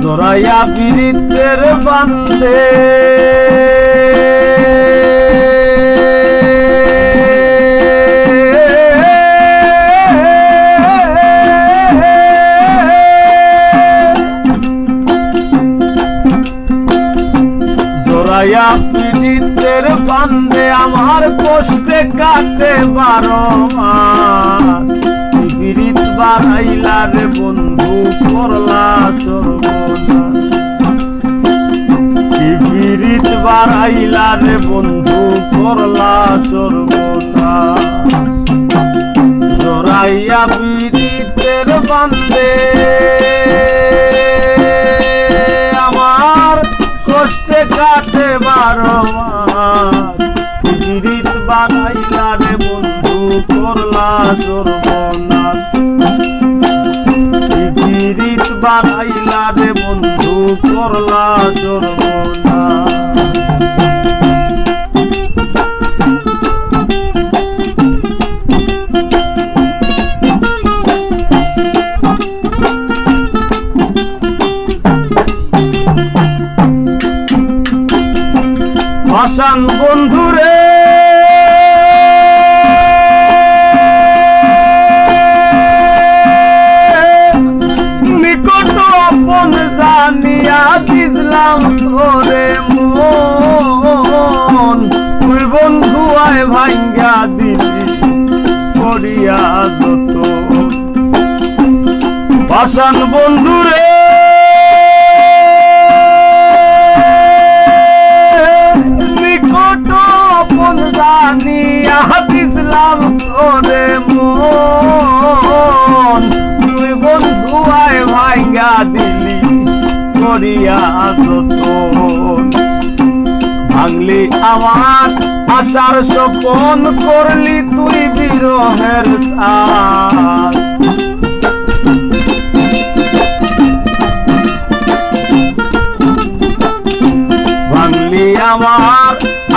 জোরাইয়া পীড়িতের বান্দে। জোরাইয়া পীড়িতের বান্দে আমার কষ্টে কাটে বারো মাস। বাড়াইলা রে বন্ধু, করলা সর্বনাশ বাড়াইলা রে বন্ধু, করলা সর্বনাশ জোরাইয়া পীড়িতের বান্দে, আমার কষ্টে কাটে বারো মাস। বানাইলা রে বন্ধু, করলা সর্বনাশ বানাইলা রে বন্ধু করলা সর্বনাশ দিসলাম ধরে মন। তুই বন্ধু আয় ভাঙ্গা দিলি, করিয়া যত ভাসান বন্ধুরে নিকট আপন জানিয়া দিসলাম তোরে মন। তুই বন্ধু আয় ভাইগা দিলি করিয়া যতন ভাঙলি আমার আশার স্বপন, করলি তুই বিরহের সাথ। ভাঙলি আমার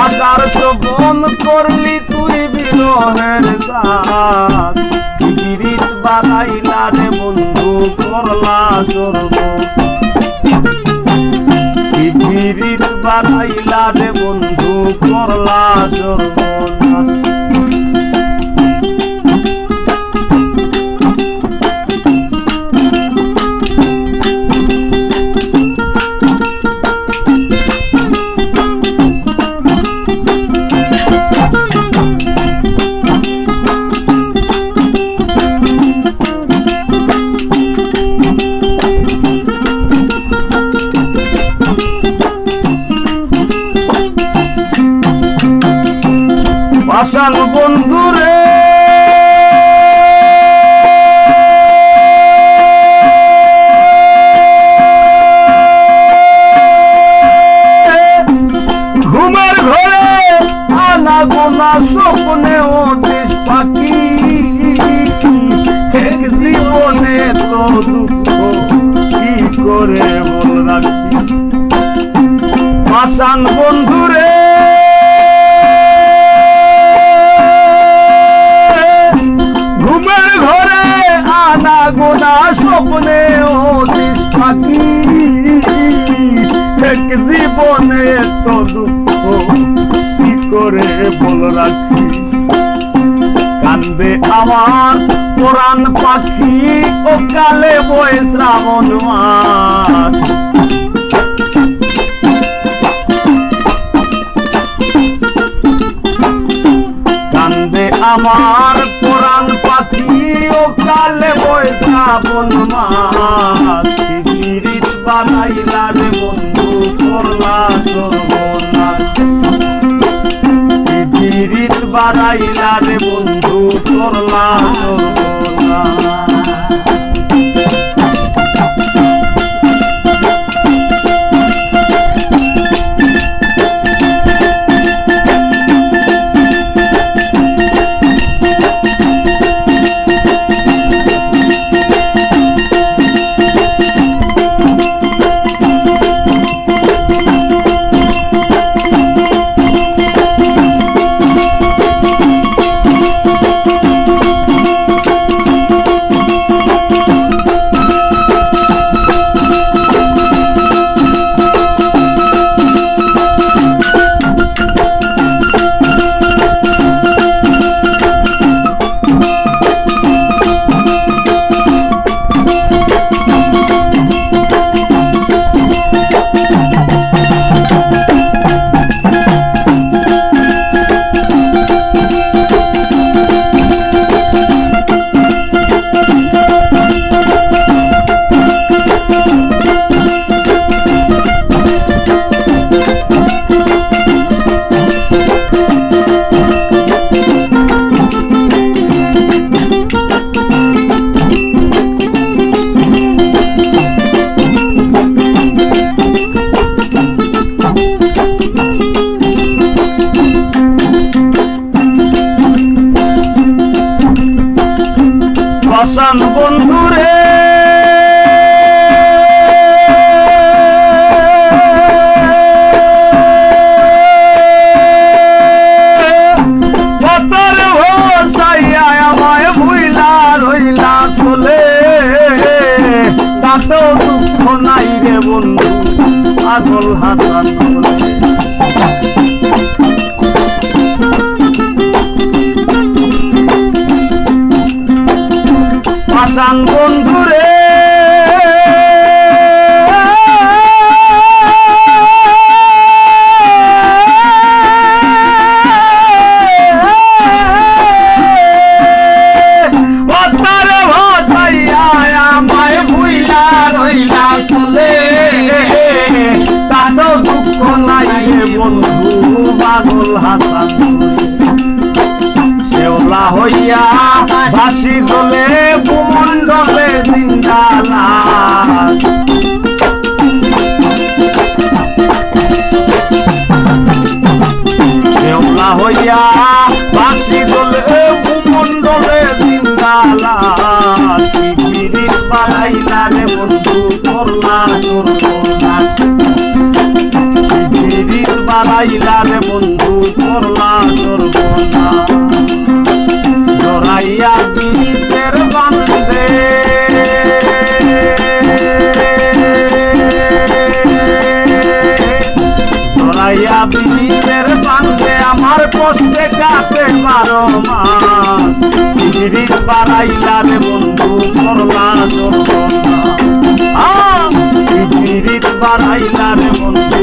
আশার শোভন করলি তুই বিরহের সাথ। বানাইলা রে বন্ধু, করলা সর্ব। গিরিত বাধাইলা রে বন্ধু করলা সর্বনাশ গোনা স্বপ্নে দেশ পাখি। এক জীবনে তো দুঃখ, কি করে বল বন্ধুরে, ঘুমের ঘরে আনা গোনা স্বপ্নে ও দিস পাখি। কান্দে আমার পুরান পাখি ও কালে বয়ে শ্রাবণ মাস। কান্দে আমার রে বন্ধু তোর তাতেও দুঃখ নাই রে বন্ধু হাসান বন্ধু পাগল হাসান শেওলা হইয়া ভাসি জলে ভূমণ্ডলে জিন্দালা শেওলা হইয়া ভাসি জলে ভূমণ্ডলে জিন্দালা শিবিরির বন্ধু করলা বাড়াইলা রে বন্ধু, করলা করলা জরাইয়া বিনিতের বান্ধে জরাইয়া বিনিতের বান্ধে আমার কষ্টে কাটে বারো মাস। পিড়িত বাড়াইলা রে বন্ধু, করলা জোরনা পিড়িত বাড়াইলা রে বন্ধু